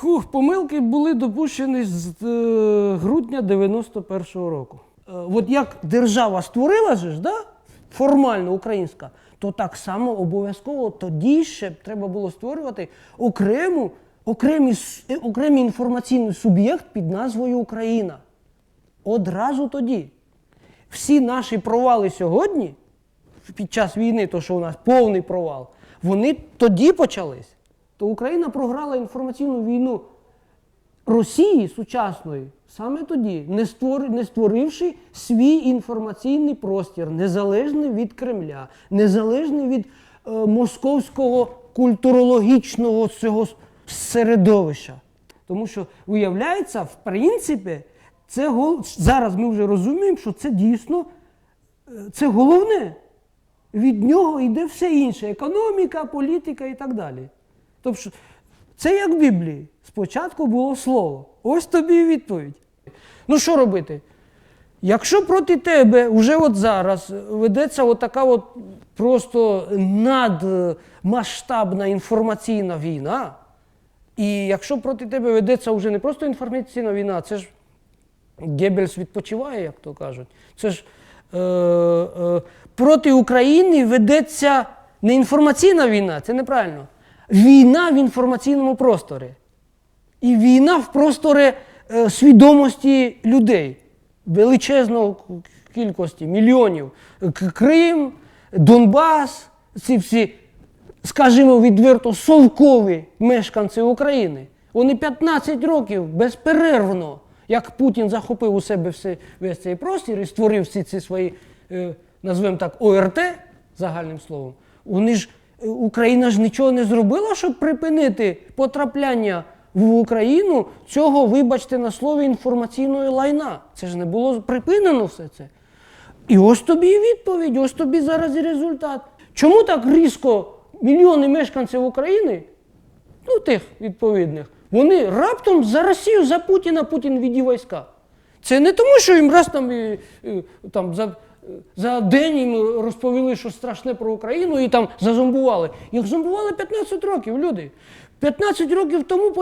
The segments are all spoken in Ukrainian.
Хух, помилки були допущені з е, грудня 91-го року. Е, от як держава створила ж, да? формально українська, то так само обов'язково тоді ще треба було створювати окрему, окремі, е, окремий інформаційний суб'єкт під назвою Україна. Одразу тоді. Всі наші провали сьогодні, під час війни, то що у нас повний провал, вони тоді почались. То Україна програла інформаційну війну Росії сучасної саме тоді, не, створ, не створивши свій інформаційний простір, незалежний від Кремля, незалежний від е, московського культурологічного цього середовища. Тому що, виявляється, в принципі, це гол... зараз ми вже розуміємо, що це дійсно е, це головне. Від нього йде все інше економіка, політика і так далі. Тобто, це як в Біблії. Спочатку було слово. Ось тобі і відповідь. Ну що робити? Якщо проти тебе вже от зараз ведеться от от просто надмасштабна інформаційна війна, і якщо проти тебе ведеться вже не просто інформаційна війна, це ж Геббельс відпочиває, як то кажуть. Це ж е, е, проти України ведеться не інформаційна війна, це неправильно. Війна в інформаційному просторі. І війна в просторі е, свідомості людей, величезного кількості, мільйонів. Крим, Донбас, ці всі, скажімо відверто, совкові мешканці України. Вони 15 років безперервно, як Путін захопив у себе все, весь цей простір і створив всі ці свої, е, назвемо так, ОРТ загальним словом. Вони ж, Україна ж нічого не зробила, щоб припинити потрапляння в Україну цього, вибачте, на слові інформаційної лайна. Це ж не було припинено все це. І ось тобі і відповідь, ось тобі зараз і результат. Чому так різко мільйони мешканців України, ну тих відповідних, вони раптом за Росію, за Путіна, Путін віді війська. Це не тому, що їм раз там, там за, за день їм розповіли, що страшне про Україну, і там зазомбували. Їх зомбували 15 років, люди. 15 років тому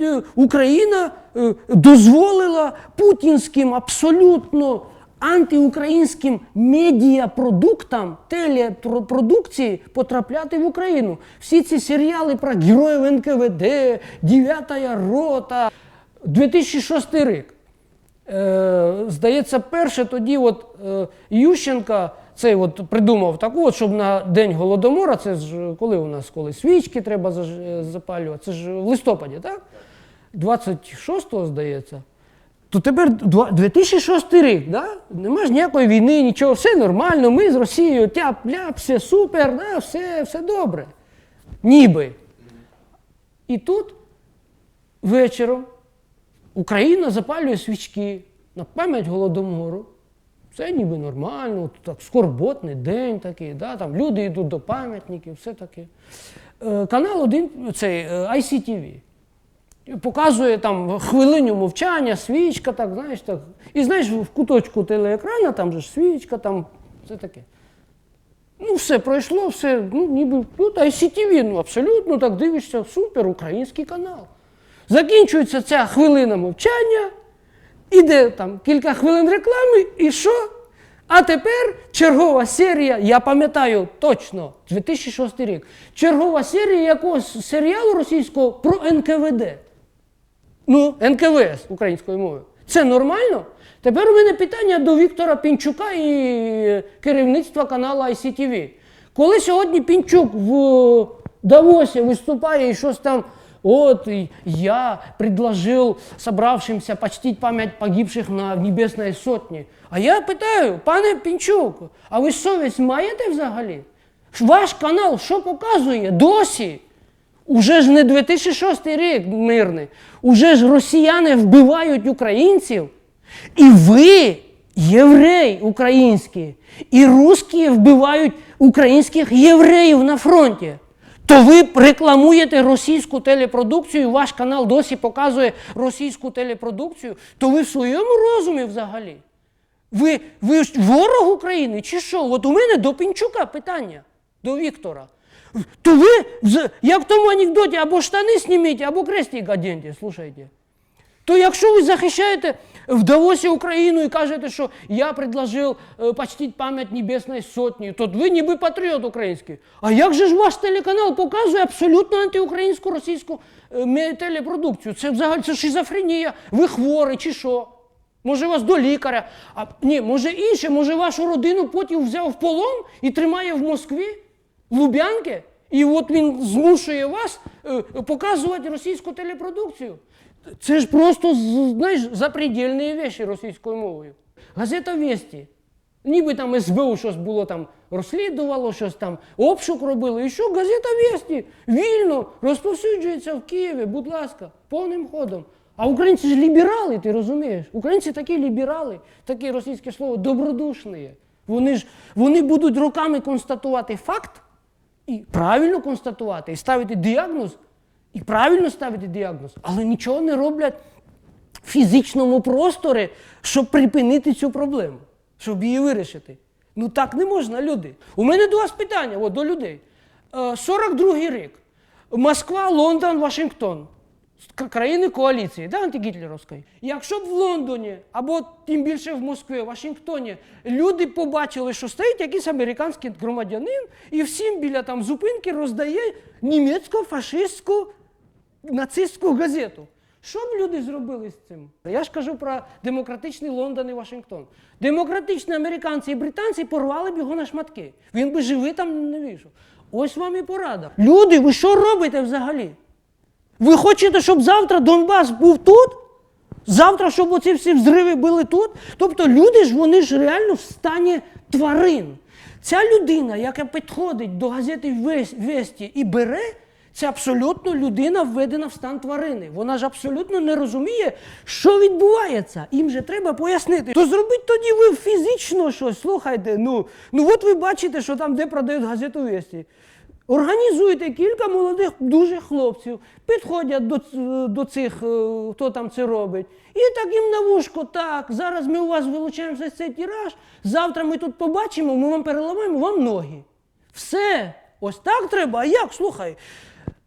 е, Україна е, дозволила путінським абсолютно антиукраїнським медіапродуктам, телепродукції потрапляти в Україну. Всі ці серіали про героїв НКВД, Дев'ята рота, 2006 рік. Е, здається, перше тоді от, е, Ющенка цей от придумав таку, от, щоб на День Голодомора, це ж коли у нас коли свічки треба е, запалювати, це ж в листопаді, так? 26-го, здається. То тепер 2006 рік, да? нема ж ніякої війни, нічого, все нормально, ми з Росією тяп-ляп, все супер, да? все, все добре. Ніби. І тут вечором Україна запалює свічки на пам'ять Голодомору. Це ніби нормально, так, скорботний день такий, да, там люди йдуть до пам'ятників, все таке. Е, канал один, цей е, ICTV. Показує там хвилиню мовчання, свічка, так, знаєш, так. І знаєш, в куточку телеекрана там же ж свічка, там все таке. Ну, все пройшло, все, ну, ніби, ну, ICTV, ну, абсолютно так дивишся, супер, український канал. Закінчується ця хвилина мовчання, іде там кілька хвилин реклами, і що? А тепер чергова серія, я пам'ятаю точно, 2006 рік, чергова серія якогось серіалу російського про НКВД. Ну, НКВС українською мовою. Це нормально? Тепер у мене питання до Віктора Пінчука і керівництва каналу ICTV. Коли сьогодні Пінчук в Давосі виступає і щось там, от і я предложив собравшимся почтить пам'ять погибших на Небесній Сотні. А я питаю, пане Пінчук, а ви совість маєте взагалі? Ваш канал що показує досі? Уже ж не 2006 рік мирний. Уже ж росіяни вбивають українців. І ви, єврей українські, і русські вбивають українських євреїв на фронті. То ви рекламуєте російську телепродукцію, ваш канал досі показує російську телепродукцію, то ви в своєму розумі взагалі. Ви, ви ворог України чи що? От у мене до Пінчука питання, до Віктора. то ви, як в тому анекдоті, або штани зніміть, або крестик оденьте, слушайте. То якщо ви захищаєте в Давосі Україну і кажете, що я предложив е, почтити пам'ять Небесної Сотні, то ви ніби патріот український. А як же ж ваш телеканал показує абсолютно антиукраїнську російську е, телепродукцію? Це взагалі це шизофренія. Ви хворі чи що? Може вас до лікаря? А ні, може інше, може вашу родину потім взяв в полон і тримає в Москві, Лубянки, і от він змушує вас е, показувати російську телепродукцію. Це ж просто знаєш, запредельні речі російською мовою. Газета Весті. Ніби там СБУ щось було там розслідувало, щось там обшук робило. І що газета Весті вільно розповсюджується в Києві, будь ласка, повним ходом. А українці ж ліберали, ти розумієш? Українці такі ліберали, таке російське слово добродушні. Вони ж вони будуть роками констатувати факт і правильно констатувати, і ставити діагноз, і правильно ставити діагноз, але нічого не роблять в фізичному просторі, щоб припинити цю проблему, щоб її вирішити. Ну так не можна, люди. У мене до вас питання, от, до людей. Е, 42-й рік. Москва, Лондон, Вашингтон. Країни коаліції, да, антигітлерівської. Якщо б в Лондоні або тим більше в Москві, Вашингтоні люди побачили, що стоїть якийсь американський громадянин і всім біля там зупинки роздає німецьку фашистську нацистську газету. Що б люди зробили з цим? Я ж кажу про демократичний Лондон і Вашингтон. Демократичні американці і британці порвали б його на шматки. Він би живий там не вийшов. Ось вам і порада. Люди, ви що робите взагалі? Ви хочете, щоб завтра Донбас був тут? Завтра, щоб оці всі взриви були тут? Тобто люди ж вони ж реально в стані тварин. Ця людина, яка підходить до газети Весті і бере, це абсолютно людина введена в стан тварини. Вона ж абсолютно не розуміє, що відбувається. Їм же треба пояснити. То зробіть тоді ви фізично щось. Слухайте, ну, ну от ви бачите, що там, де продають газету Весті. Організуйте кілька молодих дуже хлопців, підходять до, до цих, е, хто там це робить. І так їм на вушко, так, зараз ми у вас вилучаємо весь цей тираж, завтра ми тут побачимо, ми вам переламаємо вам ноги. Все, ось так треба. А як? Слухай,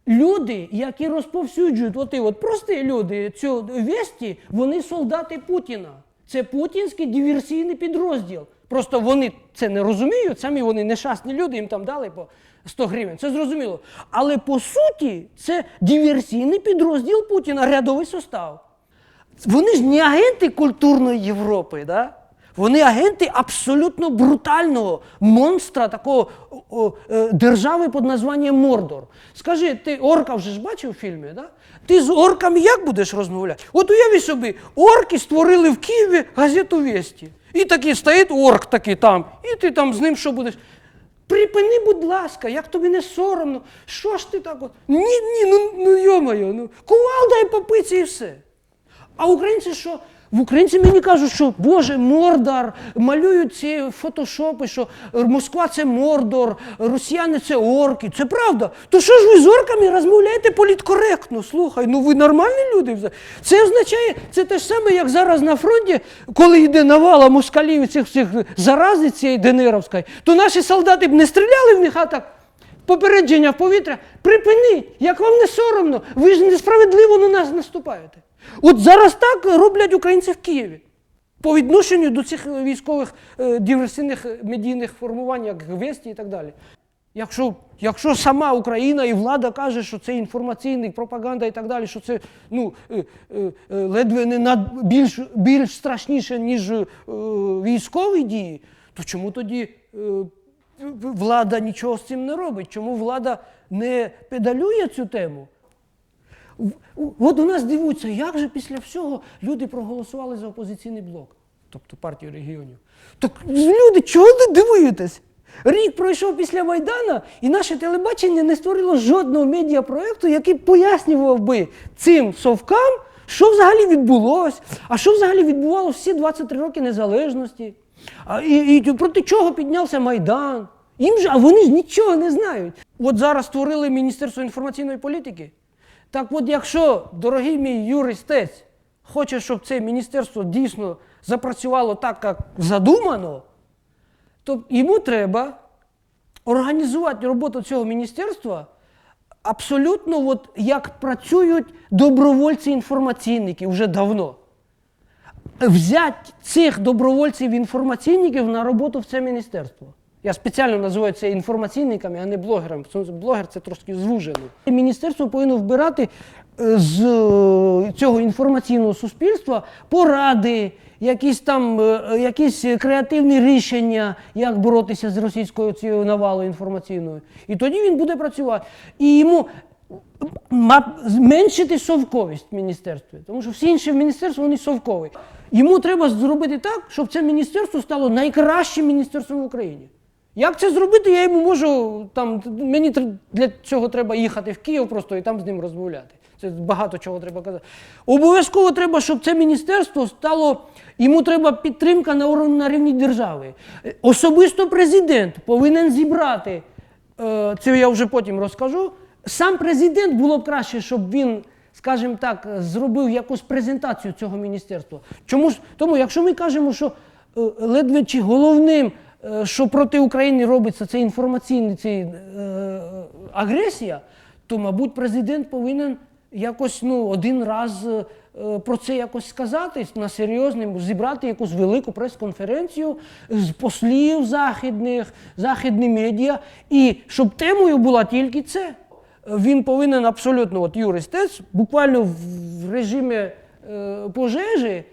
люди, які розповсюджують, оти, от прості люди, цю весті, вони солдати Путіна. Це путінський диверсійний підрозділ. Просто вони це не розуміють, самі вони нещасні люди, їм там дали по 100 гривень. Це зрозуміло. Але по суті, це диверсійний підрозділ Путіна, рядовий состав. Вони ж не агенти культурної Європи, да? Вони агенти абсолютно брутального монстра такого о, о, е, держави під названням Мордор. Скажи, ти орка вже ж бачив в фільмі, да? Ти з орками як будеш розмовляти? От уяви собі, орки створили в Києві газету Весті. І такий стоїть орк такий там, і ти там з ним що будеш? Припини, будь ласка, як тобі не соромно? Що ж ти так от? Ні, ні, ну, ну йомайо, ну кувалда попиці і все. А українці що? В українці мені кажуть, що Боже, Мордор, малюють ці фотошопи, що Москва це Мордор, росіяни це орки. Це правда. То що ж ви з орками розмовляєте політкоректно? Слухай, ну ви нормальні люди? Це означає, це те ж саме, як зараз на фронті, коли йде навала москалів цих всіх зарази цієї Денировської, то наші солдати б не стріляли в них, а так. Попередження в повітря, припиніть, як вам не соромно, ви ж несправедливо на нас наступаєте. От зараз так роблять українці в Києві. По відношенню до цих військових е, диверсійних медійних формувань, як Весті і так далі. Якщо, якщо сама Україна і влада каже, що це інформаційний пропаганда і так далі, що це ну, е, е, ледве не над, більш, більш страшніше, ніж військові дії, то чому тоді влада нічого з цим не робить? Чому влада не педалює цю тему? От у нас дивуються, як же після всього люди проголосували за опозиційний блок, тобто партію регіонів. Так люди, чого ви дивуєтесь? Рік пройшов після Майдана, і наше телебачення не створило жодного медіапроекту, який пояснював би цим совкам, що взагалі відбулося, а що взагалі відбувалося всі 23 роки незалежності. А, і, і проти чого піднявся Майдан? Їм же, а вони ж нічого не знають. От зараз створили Міністерство інформаційної політики. Так от, якщо, дорогий мій юристець, хоче, щоб це міністерство дійсно запрацювало так, як задумано, то йому треба організувати роботу цього міністерства абсолютно от як працюють добровольці-інформаційники вже давно. Взяти цих добровольців-інформаційників на роботу в це міністерство. Я спеціально називаю це інформаційниками, а не блогерами. Блогер це трошки звужено. Міністерство повинно вбирати е, з е, цього інформаційного суспільства поради, якісь там е, якісь креативні рішення, як боротися з російською цією навалою інформаційною. І тоді він буде працювати. І йому зменшити совковість в міністерстві, тому що всі інші міністерства вони совкові. Йому треба зробити так, щоб це міністерство стало найкращим міністерством в Україні. Як це зробити, я йому можу там. Мені для цього треба їхати в Київ просто і там з ним розмовляти. Це багато чого треба казати. Обов'язково треба, щоб це міністерство стало. Йому треба підтримка на, на рівні держави. Е, Особисто президент повинен зібрати Е, це я вже потім розкажу. Сам президент було б краще, щоб він, скажімо так, зробив якусь презентацію цього міністерства. Чому ж? Тому, якщо ми кажемо, що е, ледве чи головним, що проти України робиться, це інформаційний цей, е, агресія, то, мабуть, президент повинен якось ну, один раз е, е, про це якось сказати на серйозному, зібрати якусь велику прес-конференцію з послів західних, західні медіа, і щоб темою була тільки це. Він повинен абсолютно, от юристець, буквально в режимі е, пожежі, е,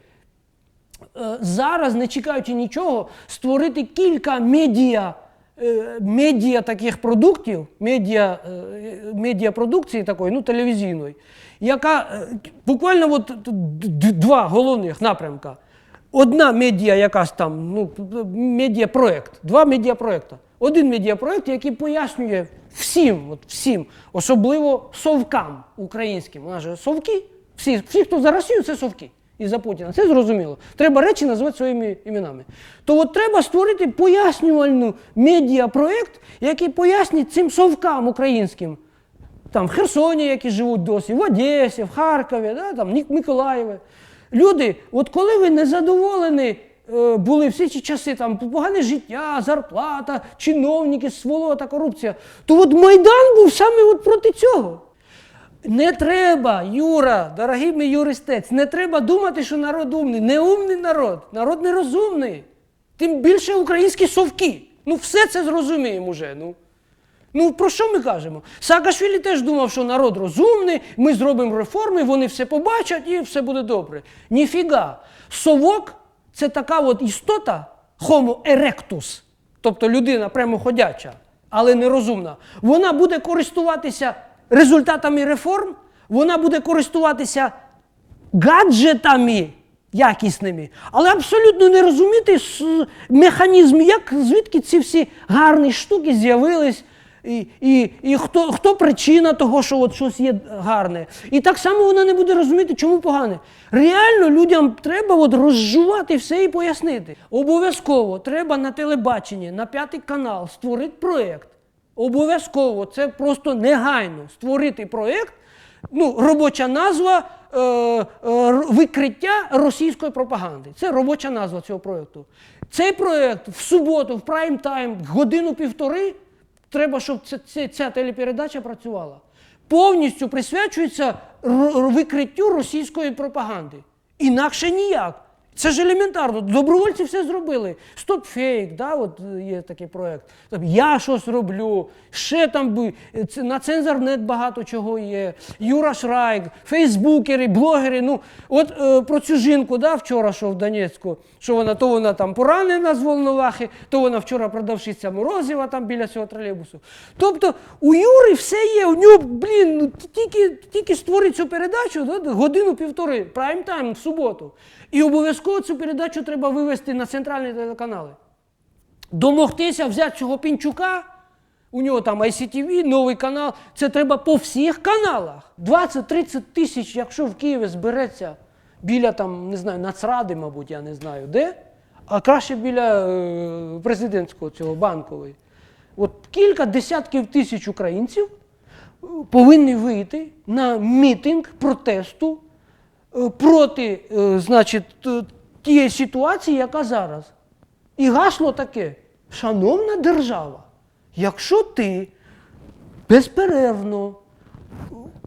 зараз, не чекаючи нічого, створити кілька медіа, е, медіа таких продуктів, медіа, е, медіапродукції такої, ну, телевізійної, яка е, буквально от два головних напрямка. Одна медіа якась там, ну, медіапроект, два медіапроекти. Один медіапроект, який пояснює всім, от всім, особливо совкам українським. У нас же совки, всі, всі, хто за Росію, це совки. І за Путіна. Це зрозуміло. Треба речі називати своїми іменами. То от треба створити пояснювальну медіапроект, який пояснить цим совкам українським, там в Херсоні, які живуть досі, в Одесі, в Харкові, да, там, Миколаєві. Люди, от коли ви не задоволені е, були всі ці часи, там погане життя, зарплата, чиновники, сволота, корупція, то от Майдан був саме от проти цього. Не треба, Юра, дорогий мій юристець, не треба думати, що народ умний. Не умний народ, народ нерозумний. Тим більше українські совки. Ну, все це зрозуміємо уже. Ну. Ну, про що ми кажемо? Саакашвілі теж думав, що народ розумний, ми зробимо реформи, вони все побачать і все буде добре. Ніфіга. Совок це така от істота Homo erectus, тобто людина прямоходяча, але нерозумна. Вона буде користуватися результатами реформ, вона буде користуватися гаджетами якісними, але абсолютно не розуміти механізм, як звідки ці всі гарні штуки з'явились. І, і, і хто, хто причина того, що от щось є гарне. І так само вона не буде розуміти, чому погане. Реально людям треба от розжувати все і пояснити. Обов'язково треба на телебаченні, на п'ятий канал створити проєкт. Обов'язково це просто негайно створити проєкт, ну, робоча назва е, е, викриття російської пропаганди. Це робоча назва цього проєкту. Цей проєкт в суботу, в прайм-тайм, годину-півтори, треба, щоб ця, ця, ця телепередача працювала. Повністю присвячується викриттю російської пропаганди. Інакше ніяк. Це ж елементарно. Добровольці все зробили. Стоп фейк, да, от є такий проєкт. Я щось роблю, ще там на цензорнет багато чого є. Юра Шрайк, фейсбукери, блогери. Ну, от е, про цю жінку, да, вчора, що в Донецьку, що вона то вона там поранена з Волновахи, то вона вчора продавщиця Морозєва там біля цього тролейбусу. Тобто у Юри все є, у нього, блін, ну, тільки, тільки створить цю передачу, да, годину-півтори, прайм-тайм в суботу. І обов'язково цю передачу треба вивести на центральні телеканали. Домогтися взяти цього пінчука, у нього там ICTV, новий канал. Це треба по всіх каналах. 20-30 тисяч, якщо в Києві збереться біля там, не знаю, Нацради, мабуть, я не знаю де, а краще біля е, президентського цього банкової. От кілька десятків тисяч українців е, повинні вийти на мітинг протесту е, проти, е, значить, т- тієї ситуації, яка зараз. І гасло таке: Шановна держава, якщо ти безперервно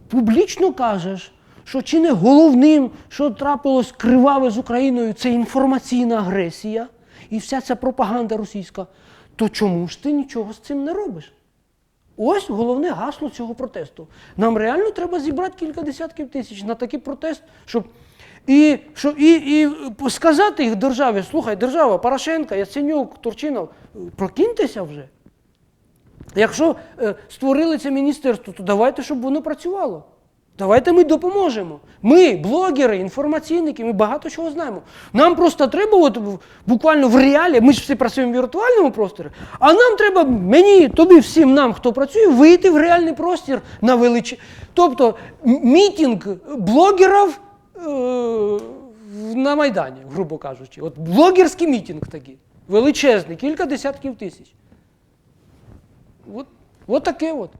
публічно кажеш, що чи не головним, що трапилось криваве з Україною, це інформаційна агресія і вся ця пропаганда російська, то чому ж ти нічого з цим не робиш? Ось головне гасло цього протесту. Нам реально треба зібрати кілька десятків тисяч на такий протест, щоб і, щоб, і, і сказати їх державі, слухай, держава, Порошенко, Яценюк, Турчинов, прокиньтеся вже. Якщо е, створили це міністерство, то давайте, щоб воно працювало. Давайте ми допоможемо. Ми, блогери, інформаційники, ми багато чого знаємо. Нам просто треба, от буквально в реалі, ми ж всі працюємо в віртуальному просторі, а нам треба, мені, тобі, всім нам, хто працює, вийти в реальний простір на величі. Тобто мітинг блогерів на Майдані, грубо кажучи. От блогерський мітинг такий, величезний, кілька десятків тисяч. От, от таке от.